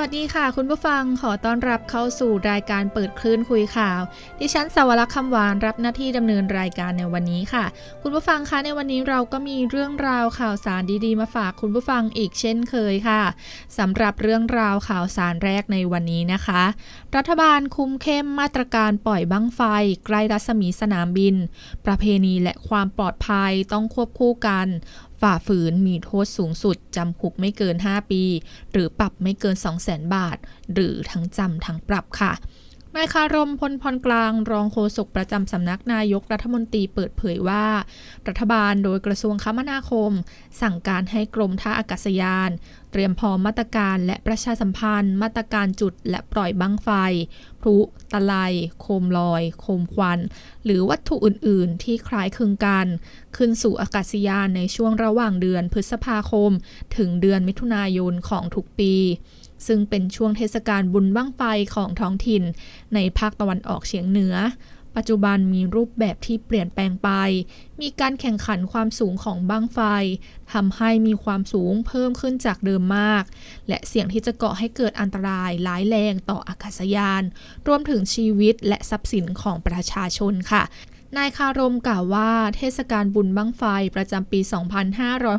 วัสดีค่ะ คุณผู้ฟังขอต้อนรับเข้าสู่รายการเปิดคลื่นคุยข่าว ดิฉันสาวรักษ์คำหวานรับหน้าที่ดำเนินรายการในวันนี้ค่ะ คุณผู้ฟังคะในวันนี้เราก็มีเรื่องราวข่าวสารดีๆ มาฝากคุณผู้ฟังอีกเช่นเคยค่ะสำหรับเรื่องราวข่าวสารแรกในวันนี้นะคะ รัฐบาลคุมเข้มมาตรการปล่อยบั้งไฟ ใกล้รัศมีสนามบิน ประเพณีและความปลอดภัยต้องควบคู่กัน ฝ่าฝืนมีโทษสูงสุดจำคุกไม่เกิน 5 ปี หรือปรับไม่เกิน 200,000 บาท หรือทั้งจำทั้งปรับค่ะ นายคารมพลพรกลางรองโฆษกประจำสำนักนายกรัฐมนตรีเปิดเผยว่า รัฐบาลโดยกระทรวงคมนาคม สั่งการให้กรมท่าอากาศยาน เตรียมพร้อมมาตรการและประชาสัมพันธ์ มาตรการจุดและปล่อยบังไฟ พลุตะไลโคมลอย โคมควัน หรือวัตถุอื่น ๆ ที่คล้ายคลึงกัน ขึ้นสู่อากาศยานในช่วงระหว่างเดือนพฤษภาคม ถึงเดือนมิถุนายนของทุกปี ซึ่งเป็นช่วงเทศกาลบุญบั้งไฟของท้องถิ่น ในภาคตะวันออกเฉียงเหนือ ปัจจุบันมีรูปแบบที่เปลี่ยนแปลงไป มีการแข่งขันความสูงของบั้งไฟทำให้มีความสูงเพิ่มขึ้นจากเดิมมาก และเสี่ยงที่จะก่อให้เกิดอันตรายร้ายแรงต่ออากาศยาน รวมถึงชีวิตและทรัพย์สินของประชาชนค่ะนายคารมกล่าวว่าเทศกาลบุญบั้งไฟประจำปี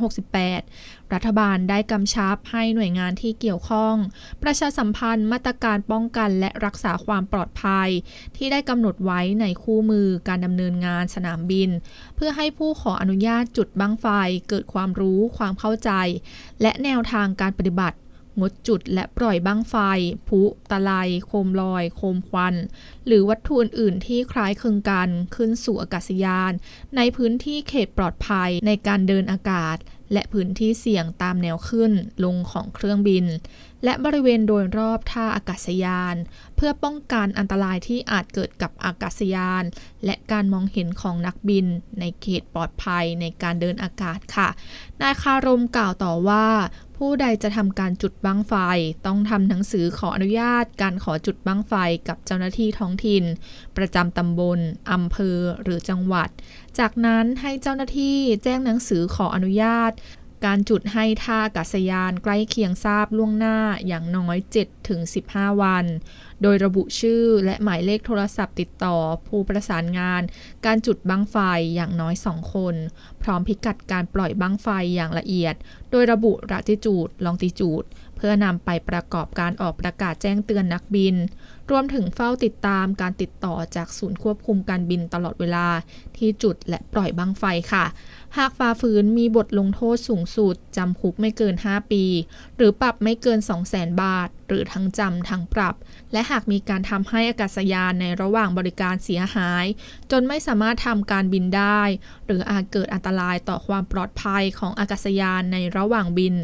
2568 รัฐบาลได้กำชับให้หน่วยงานที่เกี่ยวข้อง ประชาสัมพันธ์มาตรการป้องกันและรักษาความปลอดภัย ที่ได้กำหนดไว้ในคู่มือการดำเนินงานสนามบิน เพื่อให้ผู้ขออนุญาตจุดบั้งไฟเกิดความรู้ความเข้าใจ และแนวทางการปฏิบัติงดจุดและปล่อยบั้งไฟพลุตะไลโคมลอย โคมควัน หรือวัตถุอื่น ๆ ที่คล้ายคลึงกันขึ้นสู่อากาศยาน ในพื้นที่เขตปลอดภัยในการเดินอากาศ และพื้นที่เสี่ยงตามแนวขึ้นลงของเครื่องบิน และบริเวณโดยรอบท่าอากาศยาน เพื่อป้องกันอันตรายที่อาจเกิดกับอากาศยาน และการมองเห็นของนักบิน ในเขตปลอดภัยในการเดินอากาศค่ะ นายคารมกล่าวต่อว่า ผู้ใดจะทำการจุดบั้งไฟ ต้องทำหนังสือขออนุญาตการขอจุดบั้งไฟกับเจ้าหน้าที่ท้องถิ่น ประจำตำบลอำเภอหรือจังหวัด จากนั้นให้เจ้าหน้าที่แจ้งหนังสือขออนุญาต การจุดให้ท่าอากาศยานใกล้เคียงทราบล่วงหน้าอย่างน้อย 7-15 วัน โดยระบุชื่อและหมายเลขโทรศัพท์ติดต่อผู้ประสานงาน การจุดบังไฟอย่างน้อย 2 คน พร้อมพิกัดการปล่อยบังไฟอย่างละเอียด โดยระบุระติจูดลองติจูด เพื่อนำไปประกอบการออกประกาศแจ้งเตือนนักบิน รวมถึงเฝ้าติดตามการติดต่อจากศูนย์ควบคุมการบินตลอดเวลาที่จุดและปล่อยบังไฟค่ะ หากฝ่าฝืนมีบทลงโทษสูงสุดจำคุกไม่เกิน 5 ปี หรือปรับไม่เกิน 200,000 บาท หรือทั้งจำทั้งปรับ และหากมีการทำให้อากาศยานในระหว่างบริการเสียหาย จนไม่สามารถทำการบินได้ หรืออาจเกิดอันตรายต่อความปลอดภัยของอากาศยานในระหว่างบิน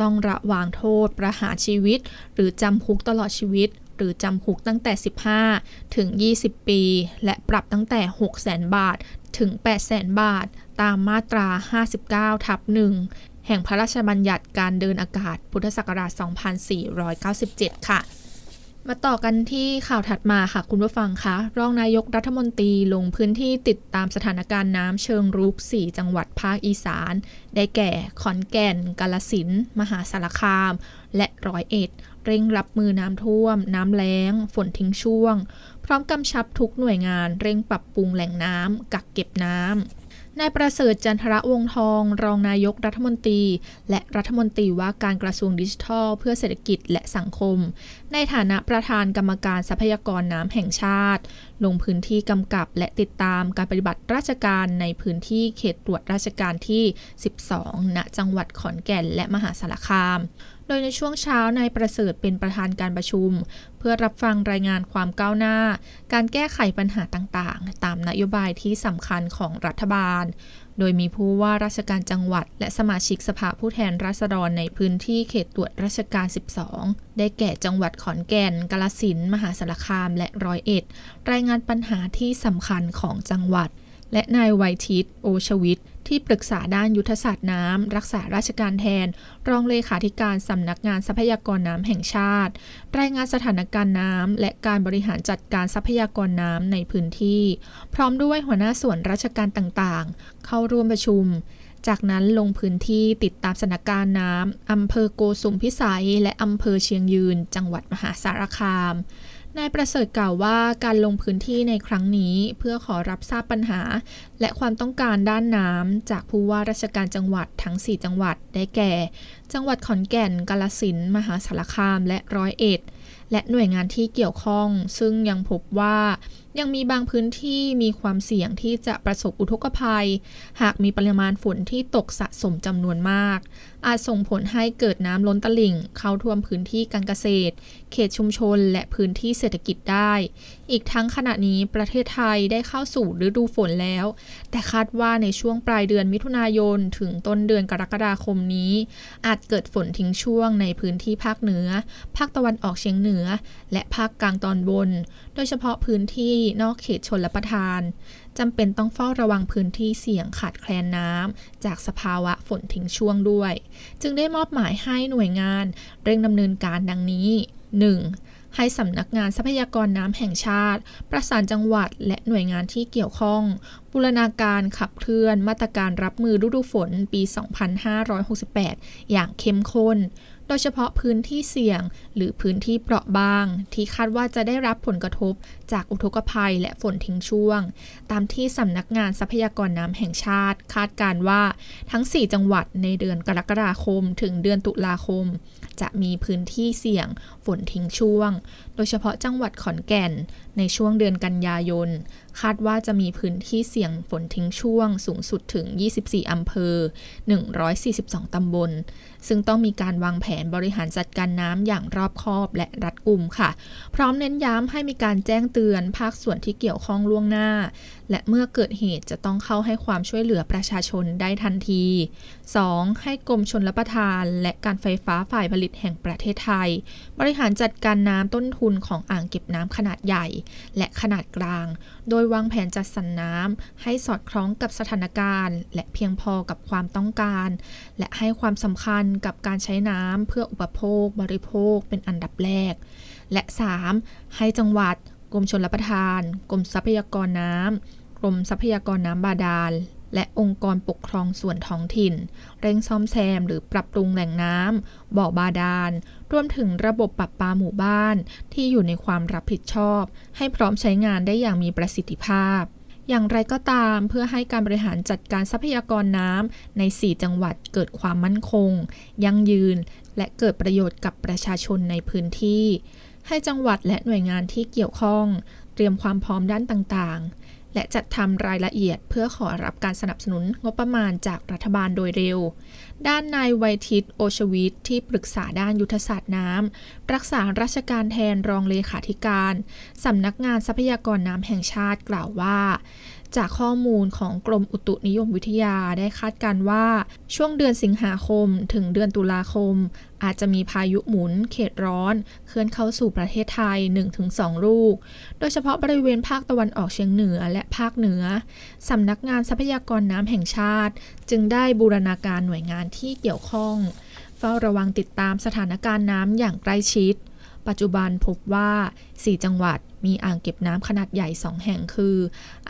ต้องระวางโทษประหารชีวิต หรือจำคุกตลอดชีวิต หรือจำคุกตั้งแต่ 15 ถึง 20 ปี และปรับตั้งแต่ 6 0 0 0 0 บาท ถึง 8 0 0 0 0 บาท ตามมาตรา 59 ทับ 1 แห่งพระราชบัญญัติการเดินอากาศ พุทธศักราช 2497 ค่ะมาต่อกันที่ข่าวถัดมาค่ะคุณผู้ฟังคะรองนายกรัฐมนตรีลงพื้นที่ติดตามสถานการณ์น้ำเชิงรุก 4 จังหวัดภาคอีสาน ได้แก่ ขอนแก่น กาลสินธุ์มหาสารคาม และร้อยเอ็ด เร่งรับมือน้ำท่วม น้ำแล้ง ฝนทิ้งช่วง พร้อมกำชับทุกหน่วยงานเร่งปรับปรุงแหล่งน้ำกักเก็บน้ำนายประเสริฐจันทระวงทอง รองนายกรัฐมนตรี และรัฐมนตรีว่าการกระทรวงดิจิทัล เพื่อเศรษฐกิจและสังคม ในฐานะประธานกรรมการทรัพยากรน้ำแห่งชาติ ลงพื้นที่กำกับและติดตามการปฏิบัติราชการในพื้นที่เขตตรวจราชการที่ 12 ณ จังหวัดขอนแก่นและมหาสารคาม โดยในช่วงเช้านายประเสริฐเป็นประธานการประชุม เพื่อรับฟังรายงานความก้าวหน้า การแก้ไขปัญหาต่างๆ ตามนโยบายที่สำคัญของรัฐบาล โดยมีผู้ว่าราชการจังหวัด และสมาชิกสภาผู้แทนราษฎรในพื้นที่เขตตรวจราชการ 12 ได้แก่จังหวัดขอนแก่น กาฬสินธุ์มหาสารคามและร้อยเอ็ดรายงานปัญหาที่สำคัญของจังหวัดและนายไวยทิตโอชวิต ที่ปรึกษาด้านยุทธศาสตร์น้ำ รักษาราชการแทน รองเลขาธิการสำนักงานทรัพยากรน้ำแห่งชาติ รายงานสถานการณ์น้ำ และการบริหารจัดการทรัพยากรน้ำในพื้นที่ พร้อมด้วยหัวหน้าส่วนราชการต่างๆ เข้าร่วมประชุมจากนั้นลงพื้นที่ติดตามสถานการณ์น้ำอำเภอโกสุมพิสัย และอำเภอเชียงยืน จังหวัดมหาสารคาม นายประเสริฐกล่าวว่าการลงพื้นที่ในครั้งนี้เพื่อขอรับทราบปัญหา และความต้องการด้านน้ำจากผู้ว่าราชการจังหวัดทั้ง 4 จังหวัดได้แก่ จังหวัดขอนแก่น กาลสินมหาสารคามและร้อยเอ็ด และหน่วยงานที่เกี่ยวข้อง ซึ่งยังพบว่ายังมีบางพื้นที่มีความเสี่ยงที่จะประสบอุทกภัย หากมีปริมาณฝนที่ตกสะสมจำนวนมาก อาจส่งผลให้เกิดน้ำล้นตลิ่ง เข้าท่วมพื้นที่การเกษตร เขตชุมชน และพื้นที่เศรษฐกิจได้ อีกทั้งขณะนี้ประเทศไทยได้เข้าสู่ฤดูฝนแล้ว แต่คาดว่าในช่วงปลายเดือนมิถุนายน ถึงต้นเดือนกรกฎาคมนี้ อาจเกิดฝนทิ้งช่วงในพื้นที่ภาคเหนือ ภาคตะวันออกเฉียงเหนือ และภาคกลางตอนบน ดยเฉพาะพื้นที่นอกเขตชนละประทานจำเป็นต้องเฝ้าระวังพื้นที่เสี่ยงขาดแคลนน้ำจากสภาวะฝนทิ้งช่วงด้วย จึงได้มอบหมายให้หน่วยงานเร่งดำเนินการดังนี้ 1. ให้สำนักงานทรัพยากรน้ำแห่งชาติ ประสานจังหวัดและหน่วยงานที่เกี่ยวข้อง บูรณาการขับเคลื่อนมาตรการรับมือฤดูฝนปี 2568 อย่างเข้มข้น โดยเฉพาะพื้นที่เสี่ยง หรือพื้นที่เปราะบาง ที่คาดว่าจะได้รับผลกระทบจากอุทกภัยและฝนทิ้งช่วง ตามที่สำนักงานทรัพยากรน้ำแห่งชาติ คาดการว่าทั้ง 4 จังหวัดในเดือนกรกฎาคม ถึงเดือนตุลาคม จะมีพื้นที่เสี่ยงฝนทิ้งช่วงโดยเฉพาะจังหวัดขอนแก่น ในช่วงเดือนกันยายน คาดว่าจะมีพื้นที่เสี่ยงฝนทิ้งช่วงสูงสุดถึง 24 อำเภอ 142 ตำบล ซึ่งต้องมีการวางแผนบริหารจัดการน้ำอย่างรอบคอบและรัดกุมค่ะ พร้อมเน้นย้ำให้มีการแจ้งเตือนภาคส่วนที่เกี่ยวข้องล่วงหน้า และเมื่อเกิดเหตุจะต้องเข้าให้ความช่วยเหลือประชาชนได้ทันที 2. ให้กรมชนรับประทาน และการไฟฟ้าฝ่ายผลิตแห่งประเทศไทย บริหารจัดการน้ำต้นทุนของอ่างเก็บน้ำขนาดใหญ่ และขนาดกลาง โดยวางแผนจัดสรรน้ำให้สอดคล้องกับสถานการณ์ และเพียงพอกับความต้องการ และให้ความสำคัญกับการใช้น้ำเพื่ออุปโภค บริโภคเป็นอันดับแรก และ 3. ให้จังหวัดกรมชลประทาน กรมทรัพยากรน้ำ กรมทรัพยากรน้ำบาดาล และองค์กรปกครองส่วนท้องถิ่น เร่งซ่อมแซมหรือปรับปรุงแหล่งน้ำบ่อบาดาล รวมถึงระบบปรับปาหมู่บ้าน ที่อยู่ในความรับผิดชอบ ให้พร้อมใช้งานได้อย่างมีประสิทธิภาพอย่างไรก็ตามเพื่อให้การบริหารจัดการทรัพยากรน้ำใน 4 จังหวัดเกิดความมั่นคง ยั่งยืน และเกิดประโยชน์กับประชาชนในพื้นที่ ให้จังหวัดและหน่วยงานที่เกี่ยวข้อง เตรียมความพร้อมด้านต่าง และจัดทำรายละเอียดเพื่อขอรับการสนับสนุนงบประมาณจากรัฐบาลโดยเร็ว ด้านนายไวทิตโอชวิทที่ปรึกษาด้านยุทธศาสตร์น้ำ รักษาราชการแทนรองเลขาธิการ สำนักงานทรัพยากรน้ำแห่งชาติกล่าวว่า จากข้อมูลของกรมอุตุนิยมวิทยาได้คาดการว่า ช่วงเดือนสิงหาคมถึงเดือนตุลาคม อาจจะมีพายุหมุนเขตร้อน เคลื่อนเข้าสู่ประเทศไทย 1-2 ลูก โดยเฉพาะบริเวณภาคตะวันออกเฉียงเหนือและภาคเหนือ สำนักงานทรัพยากรน้ำแห่งชาติ จึงได้บูรณาการหน่วยงานที่เกี่ยวข้อง เฝ้าระวังติดตามสถานการณ์น้ำอย่างใกล้ชิด ปัจจุบันพบว่า 4 จังหวัดมีอ่างเก็บน้ำขนาดใหญ่ 2 แห่งคือ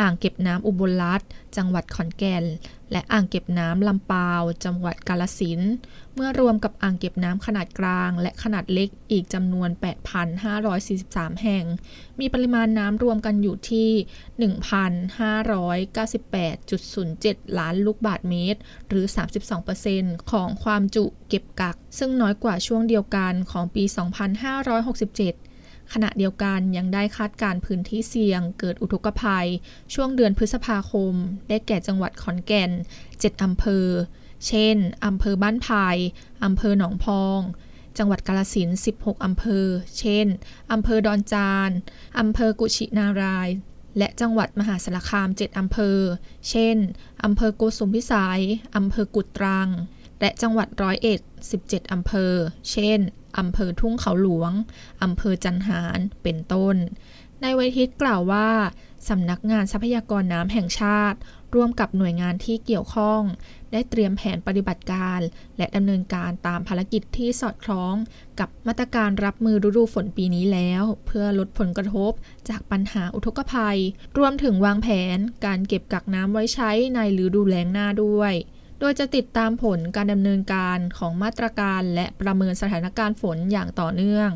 อ่างเก็บน้ำอุบลรัฐจังหวัดขอนแก่น และอ่างเก็บน้ำลำปาว จังหวัดกาลสินเมื่อรวมกับอ่างเก็บน้ำขนาดกลาง และขนาดเล็กอีกจำนวน 8,543 แห่ง มีปริมาณน้ำรวมกันอยู่ที่ 1,598.07 ล้านลูกบาศก์เมตร หรือ 32%ของความจุเก็บกัก ซึ่งน้อยกว่าช่วงเดียวกันของปี 2567 ขณะเดียวกันยังได้คาดการพื้นที่เสี่ยง เกิดอุทกภัย ช่วงเดือนพฤษภาคม ได้แก่จังหวัดขอนแก่น 7 อำเภอ เช่น อำเภอบ้านพาย อำเภอหนองพอง จังหวัดกาลสิน16 อำเภอ เช่น อำเภอดอนจาน อำเภอกุชินาราย และจังหวัดมหาสารคาม 7 อำเภอ เช่น อำเภอโกสุมพิสัย อำเภอกุดตรังและจังหวัดร้อยเอ็ด 17 อำเภอ เช่น อำเภอทุ่งเขาหลวง อำเภอจันหาร เป็นต้นในายวยทิตกล่าวว่า สำนักงานทรัพยากรน้ำแห่งชาติ ร่วมกับหน่วยงานที่เกี่ยวข้อง ได้เตรียมแผนปฏิบัติการ และดำเนินการตามภารกิจที่สอดคล้อง กับมาตรการรับมือฤดูฝนปีนี้แล้ว เพื่อลดผลกระทบจากปัญหาอุทกภัย รวมถึงวางแผนการเก็บกักน้ำไว้ใช้ในฤดูแล้งหน้าด้วย โดยจะติดตามผลการดำเนินการของมาตรการและประเมินสถานการณ์ฝนอย่างต่อเนื่อง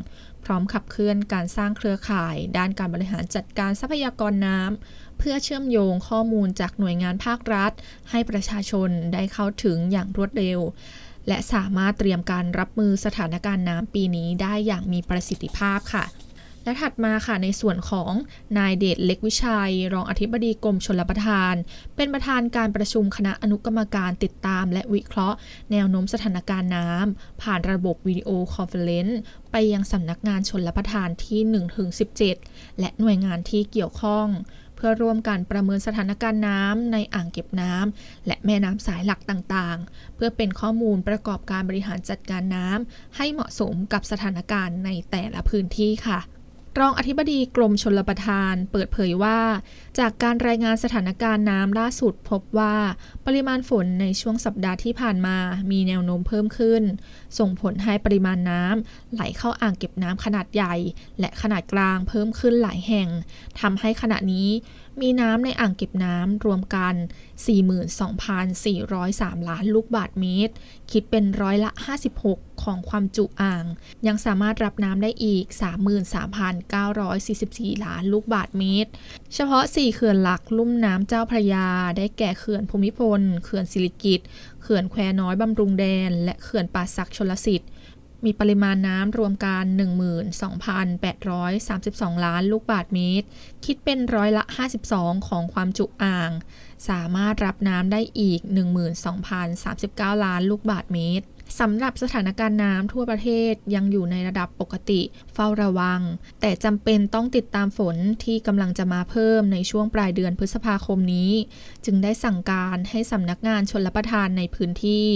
พร้อมขับเคลื่อนการสร้างเครือข่าย ด้านการบริหารจัดการทรัพยากรน้ำเพื่อเชื่อมโยงข้อมูลจากหน่วยงานภาครัฐ ให้ประชาชนได้เข้าถึงอย่างรวดเร็ว และสามารถเตรียมการรับมือสถานการณ์น้ำปีนี้ได้อย่างมีประสิทธิภาพค่ะ และถัดมาค่ะในส่วนของนายเดชเล็กวิชัย รองอธิบดีกรมชลประทาน เป็นประธานการประชุมคณะอนุกรรมการติดตาม และวิเคราะห์ แนวโน้มสถานการณ์น้ำผ่านระบบวิดีโอคอนเฟอเรนซ์ไปยังสำนักงานชนลประทานที่ 1-17 และหน่วยงานที่เกี่ยวข้องเพื่อร่วมกันประเมินสถานการณ์น้ำในอ่างเก็บน้ำและแม่น้ำสายหลักต่างๆ เพื่อเป็นข้อมูลประกอบการบริหารจัดการน้ำให้เหมาะสมกับสถานการณ์ในแต่ละพื้นที่ค่ะ รองอธิบดีกรมชลประทาน เปิดเผยว่า จากการรายงานสถานการณ์น้ำล่าสุดพบว่า ปริมาณฝนในช่วงสัปดาห์ที่ผ่านมามีแนวโน้มเพิ่มขึ้น ส่งผลให้ปริมาณน้ำไหลเข้าอ่างเก็บน้ำขนาดใหญ่ และขนาดกลางเพิ่มขึ้นหลายแห่งทำให้ขณะนี้ มีน้ำในอ่างเก็บน้ำรวมกัน 42,403 ล้านลูกบาศก์เมตร คิดเป็นร้อยละ 56 ของความจุอ่าง ยังสามารถรับน้ำได้อีก 33,944 ล้านลูกบาศก์เมตร เฉพาะ 4 เขื่อนหลักลุ่มน้ำเจ้าพระยา ได้แก่เขื่อนภูมิพล เขื่อนสิริกิตเขื่อนแควน้อยบำรุงแดน และเขื่อนป่าสักชลสิทธิ์ มีปริมาณน้ำรวมกัน12,832 ล้านลูกบาศก์เมตร คิดเป็นร้อยละ 52 ของความจุอ่าง สามารถรับน้ำได้อีก 12,039 ล้านลูกบาศก์เมตร สำหรับสถานการณ์น้ำทั่วประเทศยังอยู่ในระดับปกติเฝ้าระวัง แต่จำเป็นต้องติดตามฝนที่กำลังจะมาเพิ่มในช่วงปลายเดือนพฤษภาคมนี้ จึงได้สั่งการให้สำนักงานชนลประทานในพื้นที่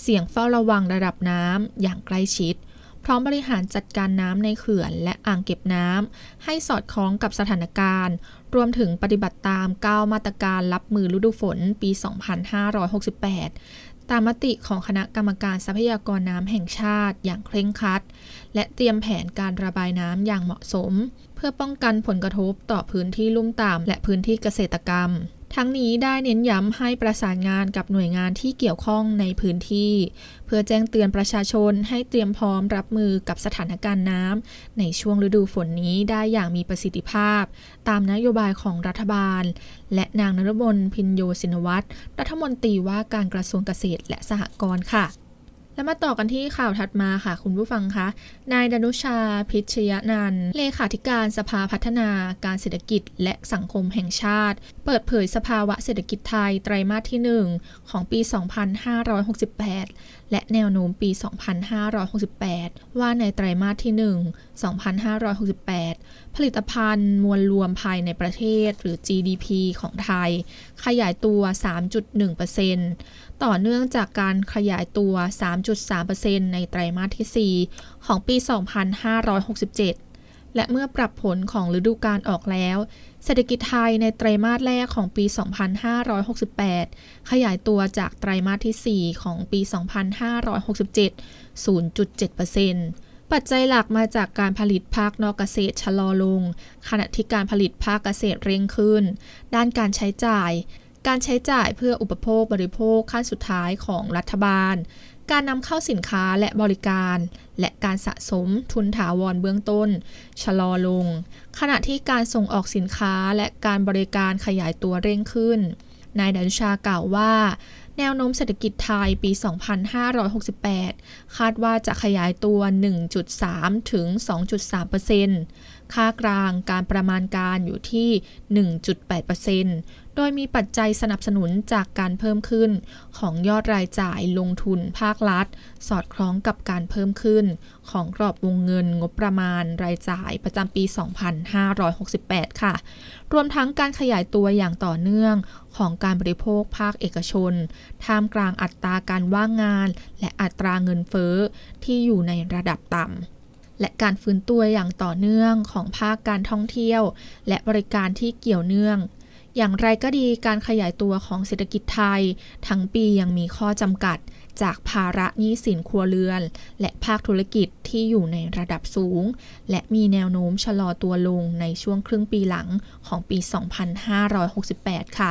เสี่ยงเฝ้าระวังระดับน้ำอย่างใกล้ชิด พร้อมบริหารจัดการน้ำในเขื่อนและอ่างเก็บน้ำให้สอดคล้องกับสถานการณ์ รวมถึงปฏิบัติตาม 9 มาตรการรับมือฤดูฝนปี 2568 ตามมติของคณะกรรมการทรัพยากรน้ำแห่งชาติอย่างเคร่งครัด และเตรียมแผนการระบายน้ำอย่างเหมาะสม เพื่อป้องกันผลกระทบต่อพื้นที่ลุ่มต่ำและพื้นที่เกษตรกรรม ทั้งนี้ได้เน้นย้ำให้ประสานงานกับหน่วยงานที่เกี่ยวข้องในพื้นที่ เพื่อแจ้งเตือนประชาชนให้เตรียมพร้อมรับมือกับสถานการณ์น้ำในช่วงฤดูฝนนี้ได้อย่างมีประสิทธิภาพ ตามนโยบายของรัฐบาล และนางนรมนพินโยสินวัตรรัฐมนตรีว่าการกระทรวงเกษตรและสหกรณ์ค่ะ แล้วมาต่อกันที่ข่าวถัดมาค่ะ คุณผู้ฟังคะ นายดนุชาพิชยนันเลขาธิการสภาพัฒนาการเศรษฐกิจและสังคมแห่งชาติ เปิดเผยสภาวะเศรษฐกิจไทยไตรมาสที่ 1 ของปี 2568 และแนวโน้มปี 2568 ว่าในไตรมาสที่ 1 2568 ผลิตภัณฑ์มวลรวมภายในประเทศหรือ GDP ของไทย ขยายตัว 3.1%ต่อเนื่องจากการขยายตัว 3.3%ในไตรมาสที่ 4 ของปี 2567 และเมื่อปรับผลของฤดูกาลออกแล้ว เศรษฐกิจไทยในไตรมาสแรกของปี 2568 ขยายตัวจากไตรมาสที่ 4 ของปี 2567 0.7% ปัจจัยหลักมาจากการผลิตภาคนอกเกษตรชะลอลง ขณะที่การผลิตภาคเกษตรเร่งขึ้น ด้านการใช้จ่าย การใช้จ่ายเพื่ออุปโภคบริโภคขั้นสุดท้ายของรัฐบาล การนำเข้าสินค้าและบริการ และการสะสมทุนถาวรเบื้องต้น ชะลอลง ขณะที่การส่งออกสินค้าและการบริการขยายตัวเร่งขึ้นนายดันชากล่าวว่า แนวโน้มเศรษฐกิจไทยปี 2568 คาดว่าจะขยายตัว 1.3 ถึง 2.3%ค่ากลางการประมาณการอยู่ที่ 1.8% โดยมีปัจจัยสนับสนุนจากการเพิ่มขึ้น ของยอดรายจ่ายลงทุนภาครัฐ สอดคล้องกับการเพิ่มขึ้น ของกรอบวงเงินงบประมาณรายจ่ายประจำปี 2568 ค่ะ รวมทั้งการขยายตัวอย่างต่อเนื่องของการบริโภคภาคเอกชน ท่ามกลางอัตราการว่างงาน และอัตราเงินเฟ้อที่อยู่ในระดับต่ำและการฟื้นตัวอย่างต่อเนื่องของภาคการท่องเที่ยว และบริการที่เกี่ยวเนื่อง อย่างไรก็ดีการขยายตัวของเศรษฐกิจไทย ทั้งปียังมีข้อจำกัด จากภาระหนี้สินครัวเรือน และภาคธุรกิจที่อยู่ในระดับสูง และมีแนวโน้มชะลอตัวลงในช่วงครึ่งปีหลังของปี 2568 ค่ะ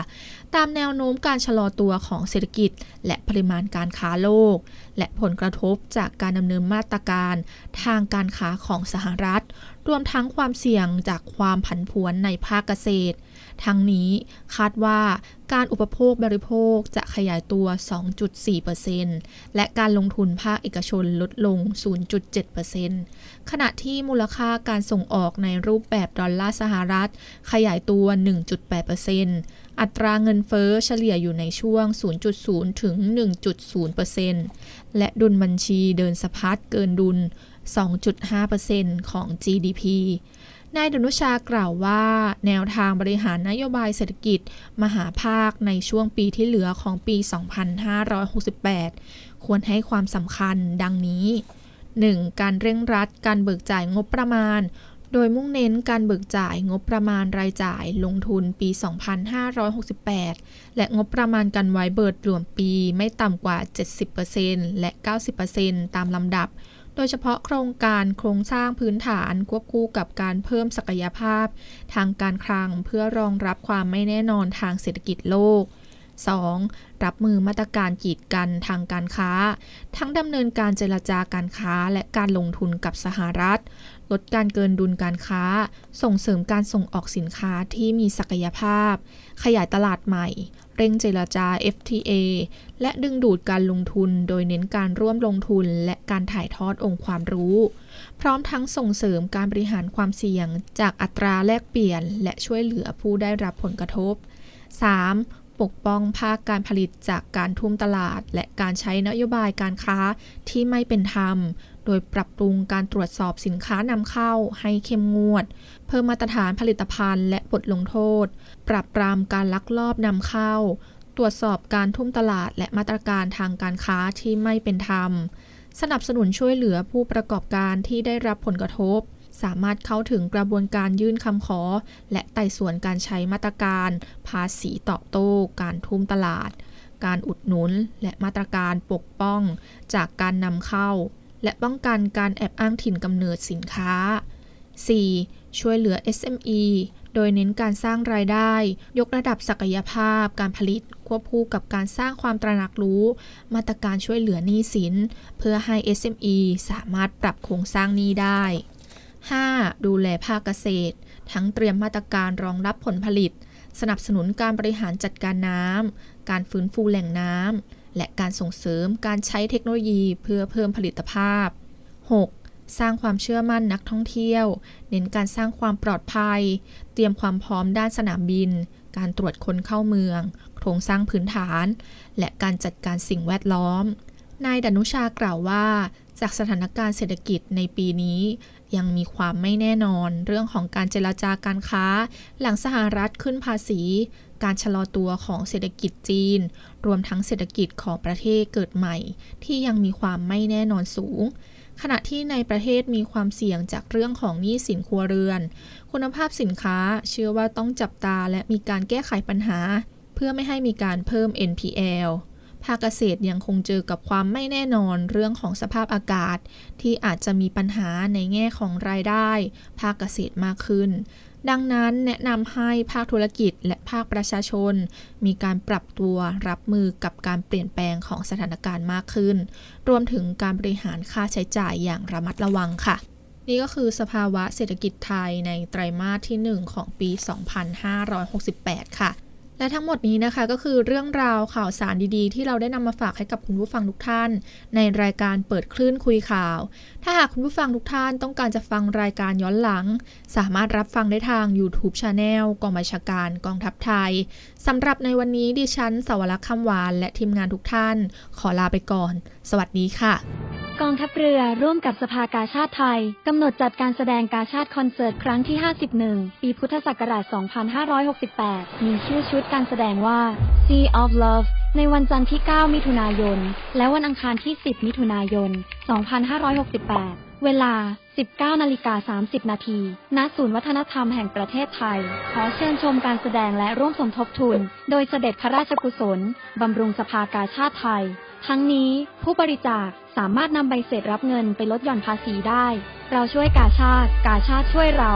ตามแนวโน้มการชะลอตัวของเศรษฐกิจ และปริมาณการค้าโลก และผลกระทบจากการดำเนินมาตรการ ทางการค้าของสหรัฐ รวมทั้งความเสี่ยงจากความผันผวนในภาคเกษตร ทั้งนี้คาดว่าการอุปโภคบริโภคจะขยายตัว 2.4%และการลงทุนภาคเอกชนลดลง 0.7%ขณะที่มูลค่าการส่งออกในรูปแบบดอลลาร์สหรัฐ ขยายตัว 1.8%อัตราเงินเฟ้อเฉลี่ยอยู่ในช่วง 0.0 ถึง 1.0%และดุลบัญชีเดินสะพัดเกินดุล 2.5%ของ GDP นายดนุชากล่าวว่า แนวทางบริหารนโยบายเศรษฐกิจ มหาภาคในช่วงปีที่เหลือของปี 2568 ควรให้ความสำคัญดังนี้ 1. การเร่งรัดการเบิกจ่ายงบประมาณ โดยมุ่งเน้นการเบิกจ่ายงบประมาณรายจ่ายลงทุนปี 2568 และงบประมาณกันไว้เบิดรวมปีไม่ต่ำกว่า 70%และ 90%ตามลำดับ โดยเฉพาะโครงการโครงสร้างพื้นฐานควบคู่กับการเพิ่มศักยภาพ ทางการคลังเพื่อรองรับความไม่แน่นอนทางเศรษฐกิจโลก 2. รับมือมาตรการกีดกันทางการค้า ทั้งดำเนินการเจรจาการค้าและการลงทุนกับสหรัฐ ลดการเกินดุลการค้า ส่งเสริมการส่งออกสินค้าที่มีศักยภาพ ขยายตลาดใหม่ เร่งเจรจา FTA และดึงดูดการลงทุนโดยเน้นการร่วมลงทุนและการถ่ายทอดองค์ความรู้ พร้อมทั้งส่งเสริมการบริหารความเสี่ยง จากอัตราแลกเปลี่ยน และช่วยเหลือผู้ได้รับผลกระทบ 3. ปกป้องภาคการผลิตจากการทุ่มตลาด และการใช้นโยบายการค้าที่ไม่เป็นธรรม โดยปรับปรุงการตรวจสอบสินค้านำเข้าให้เข้มงวด เพิ่มมาตรฐานผลิตภัณฑ์และบทลงโทษ ปรับปรามการลักลอบนำเข้า ตรวจสอบการทุ่มตลาด และมาตรการทางการค้าที่ไม่เป็นธรรม สนับสนุนช่วยเหลือผู้ประกอบการที่ได้รับผลกระทบ สามารถเข้าถึงกระบวนการยื่นคำขอ และไต่สวนการใช้มาตรการ ภาษีตอบโต้ การทุ่มตลาด การอุดหนุน และมาตรการปกป้อง จากการนำเข้า และป้องกันการแอบอ้างถิ่นกำเนิดสินค้า 4. ช่วยเหลือ SME โดยเน้นการสร้างรายได้ ยกระดับศักยภาพ การผลิต ควบคู่กับการสร้างความตระหนักรู้ มาตรการช่วยเหลือหนี้สิน เพื่อให้ SME สามารถปรับโครงสร้างหนี้ได้ 5. ดูแลภาคเกษตร ทั้งเตรียมมาตรการรองรับผลผลิต สนับสนุนการบริหารจัดการน้ำ การฟื้นฟูแหล่งน้ำ และการส่งเสริมการใช้เทคโนโลยีเพื่อเพิ่มผลิตภาพ 6. สร้างความเชื่อมั่นนักท่องเที่ยว เน้นการสร้างความปลอดภัย เตรียมความพร้อมด้านสนามบิน การตรวจคนเข้าเมือง โครงสร้างพื้นฐาน และการจัดการสิ่งแวดล้อมนายดนุชากล่าวว่า จากสถานการณ์เศรษฐกิจในปีนี้ ยังมีความไม่แน่นอนเรื่องของการเจรจาการค้า หลังสหรัฐขึ้นภาษี การชะลอตัวของเศรษฐกิจจีน รวมทั้งเศรษฐกิจของประเทศเกิดใหม่ ที่ยังมีความไม่แน่นอนสูง ขณะที่ในประเทศมีความเสี่ยงจากเรื่องของหนี้สินครัวเรือน คุณภาพสินค้าเชื่อว่าต้องจับตาและมีการแก้ไขปัญหา เพื่อไม่ให้มีการเพิ่ม NPL ภาคเกษตรยังคงเจอกับความไม่แน่นอนเรื่องของสภาพอากาศ ที่อาจจะมีปัญหาในแง่ของรายได้ ภาคเกษตรมากขึ้น ดังนั้นแนะนำให้ภาคธุรกิจและภาคประชาชน มีการปรับตัวรับมือกับการเปลี่ยนแปลงของสถานการณ์มากขึ้น รวมถึงการบริหารค่าใช้จ่ายอย่างระมัดระวังค่ะนี่ก็คือสภาวะเศรษฐกิจไทยในไตรมาสที่ 1 ของปี 2568 ค่ะ และทั้งหมดนี้นะคะก็คือเรื่องราวข่าวสารดีๆ ที่เราได้นำมาฝากให้กับคุณผู้ฟังทุกท่าน ในรายการเปิดคลื่นคุยข่าว ถ้าหากคุณผู้ฟังทุกท่านต้องการจะฟังรายการย้อนหลัง สามารถรับฟังได้ทาง YouTube c h a n e l กองบัญชาการกองทัพไทยสำหรับในวันนี้ดิฉันสวรักษ์คำหวาน และทีมงานทุกท่าน ขอลาไปก่อน สวัสดีค่ะ กองทัพเรือร่วมกับสภากาชาติไทย กำหนดจัดการแสดงกาชาติคอนเสิร์ตครั้งที่ 51 ปีพุทธศักราช 2568 มีชื่อชุดการแสดงว่า Sea of Love ในวันจันทร์ที่ 9 มิถุนายน และวันอังคารที่ 10 มิถุนายน 2568 เวลา 19นาฬิกา30 นาทีณศูนย์วัฒนธรรมแห่งประเทศไทย ขอเชิญชมการแสดงและร่วมสมทบทุน โดยเสด็จพระราชกุศล บำรุงสภากาชาติไทย ทั้งนี้ผู้บริจาคสามารถนำใบเสร็จรับเงินไปลดหย่อนภาษีได้ เราช่วยกาชาติ กาชาติช่วยเรา